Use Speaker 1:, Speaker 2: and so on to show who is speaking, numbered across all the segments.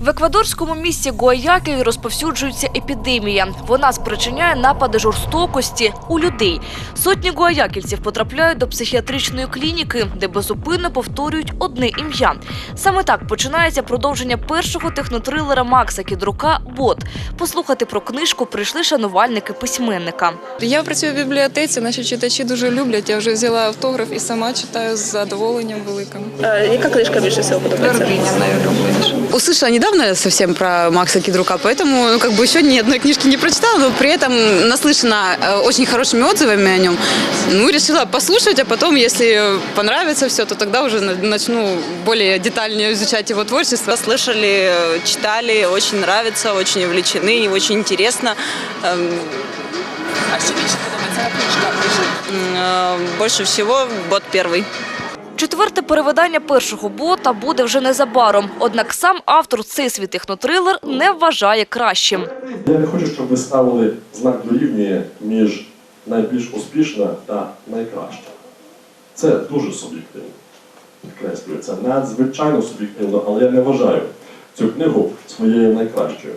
Speaker 1: В еквадорському місті Гуаякіль розповсюджується епідемія. Вона спричиняє напади жорстокості у людей. Сотні гуаякільців потрапляють до психіатричної клініки, де безупинно повторюють одне ім'я. Саме так починається продовження першого технотрилера Макса Кідрука «Бот». Послухати про книжку прийшли шанувальники письменника.
Speaker 2: Я працюю в бібліотеці, наші читачі дуже люблять. Я вже взяла автограф і сама читаю з задоволенням великим.
Speaker 3: Е, Яка книжка більше всього подобається?
Speaker 2: Вербиня найулюбленіша.
Speaker 4: Услышала недавно совсем про Макса Кедрука, поэтому ну, как бы еще ни одной книжки не прочитала, но при этом наслышана э, очень хорошими отзывами о нем. Ну, решила послушать, а потом, если понравится все, то тогда уже на- начну более детально изучать его творчество.
Speaker 5: Слышали, э, читали, очень нравится, очень увлечены, очень интересно. Эм, м, э, Больше всего бот первый.
Speaker 1: Четверте перевидання першого бота буде вже незабаром. Однак сам автор цей свій технотрилер не вважає кращим.
Speaker 6: Я не хочу, щоб ви ставили знак дорівнює між найбільш успішна та найкраща. Це дуже суб'єктивно. Підкреслюю, це надзвичайно суб'єктивно, але я не вважаю цю книгу своєю найкращою.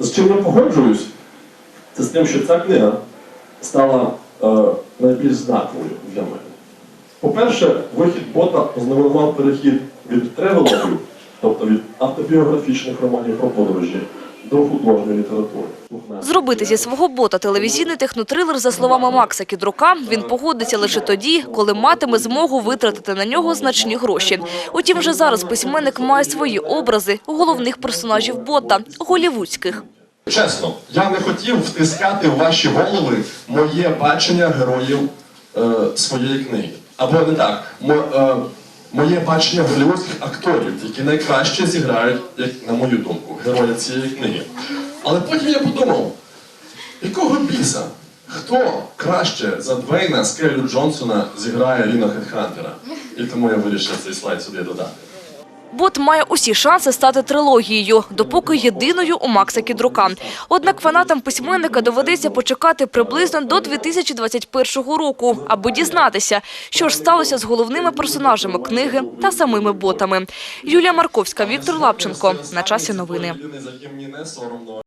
Speaker 6: З чим я погоджуюсь, це з тим, що ця книга стала е, найбільш знаковою для мене. По-перше, вихід бота ознаменував перехід від тревелогів, тобто від автобіографічних романів про подорожі, до художньої літератури.
Speaker 1: Зробити зі свого бота телевізійний технотрилер, за словами Макса Кідрука, він погодиться лише тоді, коли матиме змогу витратити на нього значні гроші. Утім, вже зараз письменник має свої образи головних персонажів бота – голівудських.
Speaker 7: Чесно, я не хотів втискати в ваші голови моє бачення героїв е, своєї книги. Або не так, е, моє бачення голівудських акторів, які найкраще зіграють, як на мою думку, героя цієї книги. Але потім я подумав, якого біса? Хто краще за Двейна Скелю Джонсона зіграє Ріна Хедхантера? І тому я вирішив цей слайд сюди додати.
Speaker 1: Бот має усі шанси стати трилогією, допоки єдиною у Макса Кідрука. Однак фанатам письменника доведеться почекати приблизно до 2021 року, аби дізнатися, що ж сталося з головними персонажами книги та самими ботами. Юлія Марковська, Віктор Лапченко. На часі новини.